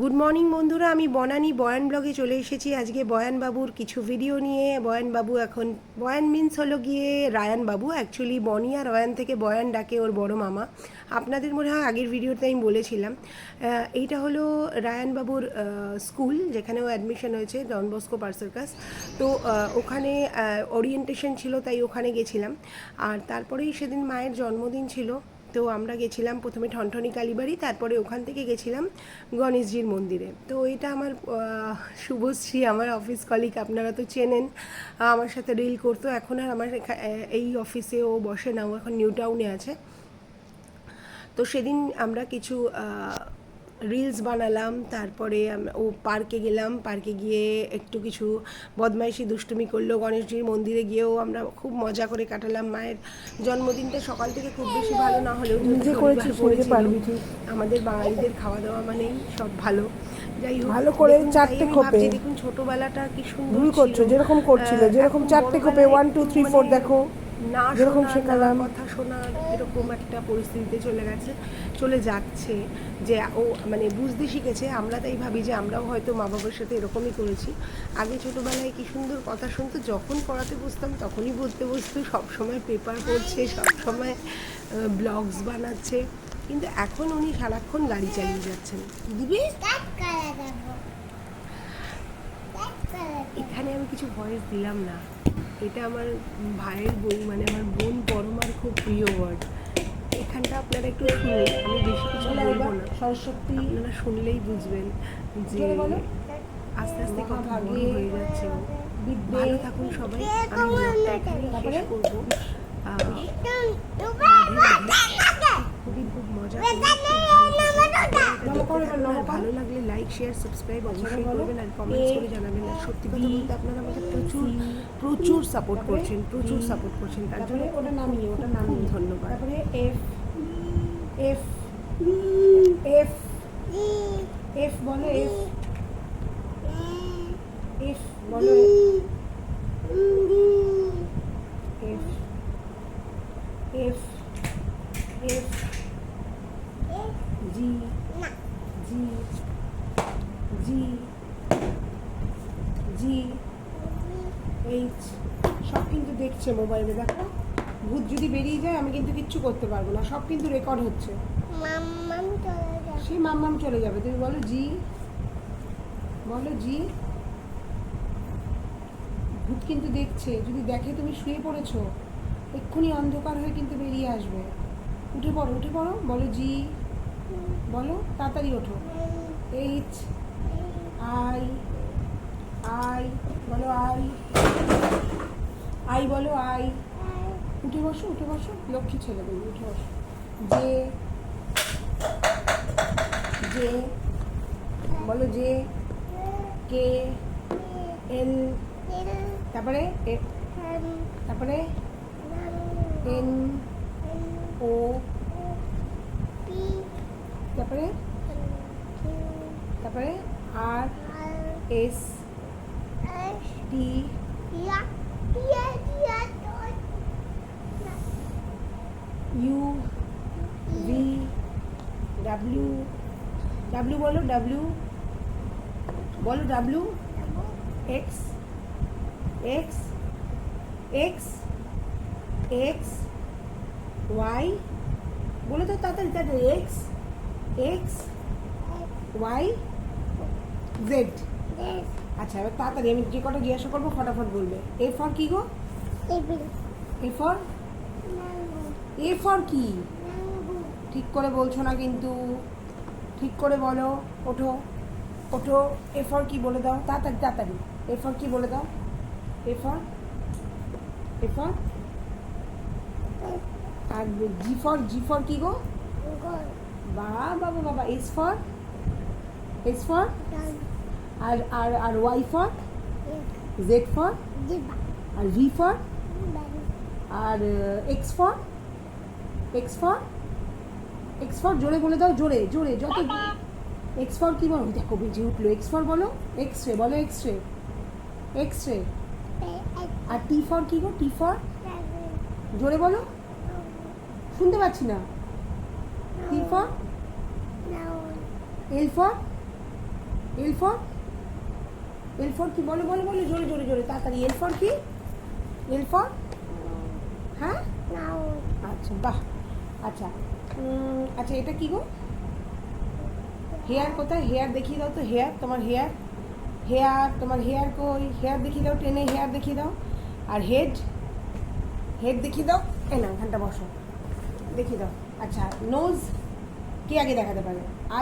Good morning বন্ধুরা। আমি বনানি বয়ান ব্লগে চলে এসেছি। আজকে বয়ান বাবুর কিছু ভিডিও নিয়ে। বয়ান বাবু এখন, বয়ান মিন্স হলো গিয়ে রায়ান বাবু। অ্যাকচুয়ালি বনি আর রয়ান থেকে বয়ান ডাকে ওর বড় মামা। আপনাদের মনে হয় আগের ভিডিওতে আমি বলেছিলাম। এইটা হলো রায়ান বাবুর স্কুল যেখানে ও অ্যাডমিশন হয়েছে ডন বস্কো পার্সার্কাস তো ওখানে ওরিয়েন্টেশন ছিল, তাই ওখানে গেছিলাম। আর তারপরেই সেদিন মায়ের জন্মদিন ছিল। তো আমরা গেছিলাম প্রথমে ঠনঠনি কালীবাড়ি, তারপরে ওখান থেকে গেছিলাম গণেশজির মন্দিরে। তো এটা আমার শুভশ্রী, আমার অফিস কলিগ আপনারা তো চেনেন, আমার সাথে রিল করতো। এখন আর আমার এই অফিসে ও বসে না, ও এখন নিউ টাউনে আছে। তো সেদিন আমরা কিছু রিলস বানালাম তারপরে ও পার্কে গেলাম পার্কে গিয়ে একটু কিছু বদমাইশি দুষ্টুমি করল গণেশজির মন্দিরে গিয়েও আমরা খুব মজা করে কাটালাম মায়ের জন্মদিনটা সকাল থেকে খুব বেশি ভালো না হলেও। আমাদের বাঙালিদের খাওয়া দাওয়া মানেই সব ভালো যাই হোক ভালো করে চারটে খোপে। দেখুন ছোটবেলাটা কি সুন্দর ভুল করছ যেরকম করছিল যেরকম চারটে খোপে ওয়ান টু থ্রি ফোর দেখো না যেরকম শোনা, শেখালাম। কথা শোনার এরকম একটা পরিস্থিতিতে চলে গেছে চলে যাচ্ছে যে ও মানে বুঝতে শিখেছে আমরা তাই ভাবি যে আমরাও হয়তো মা বাবার সাথে এরকমই করেছি। আগে ছোটোবেলায় কি সুন্দর কথা শুনতো যখন পড়াতে বসতাম তখনই বলতে বসতো সবসময় পেপার পড়ছে সবসময় ব্লগস বানাচ্ছে কিন্তু এখন উনি সারাক্ষণ গাড়ি চালিয়ে যাচ্ছেন। দিবি? এখানে আমি কিছু ভয়েস দিলাম না। এটা আমার ভাইয়ের বই মানে আমার বোন পরমার খুব প্রিয় ওয়ার্ড এখানটা আপনারা একটু শুনুন আমি বেশি কিছু বলব না। সরস্বতী আপনারা শুনলেই বুঝবেন যে আস্তে আস্তে কত বড় হয়ে যাচ্ছে। ভালো থাকুন সবাই আমি ব্লগটা এখানেই শেষ করব। খুবই খুব মজা ভালো লাগলে লাইক শেয়ার সাবস্ক্রাইব অবশ্যই করবেন আর কমেন্টস করে জানাবেন। আর সত্যি কথা বলতে আপনারা আমাকে প্রচুর প্রচুর সাপোর্ট করছেন প্রচুর সাপোর্ট করছেন তার জন্য ওটা নামিয়ে ওটা নামিয়ে। ধন্যবাদ। তারপরে এফ এফ এফ এফ বলো এফ এফ বলো F F F G G G G H সব কিন্তু দেখছে মোবাইলে দেখো। ভূত যদি বেরিয়ে যায় আমি কিন্তু কিচ্ছু করতে পারব না সব কিন্তু রেকর্ড হচ্ছে। সে মাম্মাম চলে যাবে তুমি বলো জি বলো জি। ভূত কিন্তু দেখছে যদি দেখে তুমি শুয়ে পড়েছো এক্ষুনি অন্ধকার হয়ে কিন্তু বেরিয়ে আসবে। উঠে পড়ো উঠে পড়ো বলো জি বলো তাড়াতাড়ি ওঠো। এইচ আই আই, বলো আই। আই বলো আই। উঠে বসো উঠে বসো। লক্ষ্মী ছেলে বলি উঠে বসো। যে যে, বলো যে, কে, এল, তারপরে তারপরে এন, ও, তারপরে তারপরে S T U V W W বলো ডাব্লিউ বলো W X X X X Y বলে তো তাড়াতাড়ি তাড়াতাড়ি এক্স এক্স ওয়াই জেড আচ্ছা এবার তাড়াতাড়ি আমি যে কটা জিজ্ঞাসা করব ফটাফট বলবে। এ ফর কি গো? এ ফর এ ফর কি? ঠিক করে বলছো না কিন্তু। ঠিক করে বলো ওঠো। ওঠো। এ ফর কি বলে দাও? তাড়াতাড়ি তাড়াতাড়ি। এ ফর কি বলে দাও? এ ফর এ ফর আর জি ফর জি ফর কি গো? বাবা বাবা বাবা এস ফর এস ফর আর আর আর ওয়াই ফর জেড ফর আর V for R X for X for X for জোরে বলে দাও জোরে জোরে যত এক্স ফর কি বলো? দেখো বেজে উঠল। এক্স ফর বলো? এক্স রে বলো X ray X ray R T for কি গো? টি ফর জোরে বলো। শুনতে পাচ্ছি না। T for L for L for L for কি? বলো বলো বলো জোরে জোরে জোরে তাড়াতাড়ি। এল ফর কি? এল ফর হ্যাঁ? আচ্ছা বাহ। আচ্ছা আচ্ছা এটা কি গো? হেয়ার কোথায়? হেয়ার দেখিয়ে দাও তো হেয়ার তোমার হেয়ার হেয়ার তোমার হেয়ার কই? হেয়ার দেখিয়ে দাও টেনে হেয়ার দেখিয়ে দাও। আর হেড হেড দেখিয়ে দাও। এ না এখানটা বসো। দেখিয়ে দাও। আচ্ছা নোজ কে আগে দেখাতে পারে? আই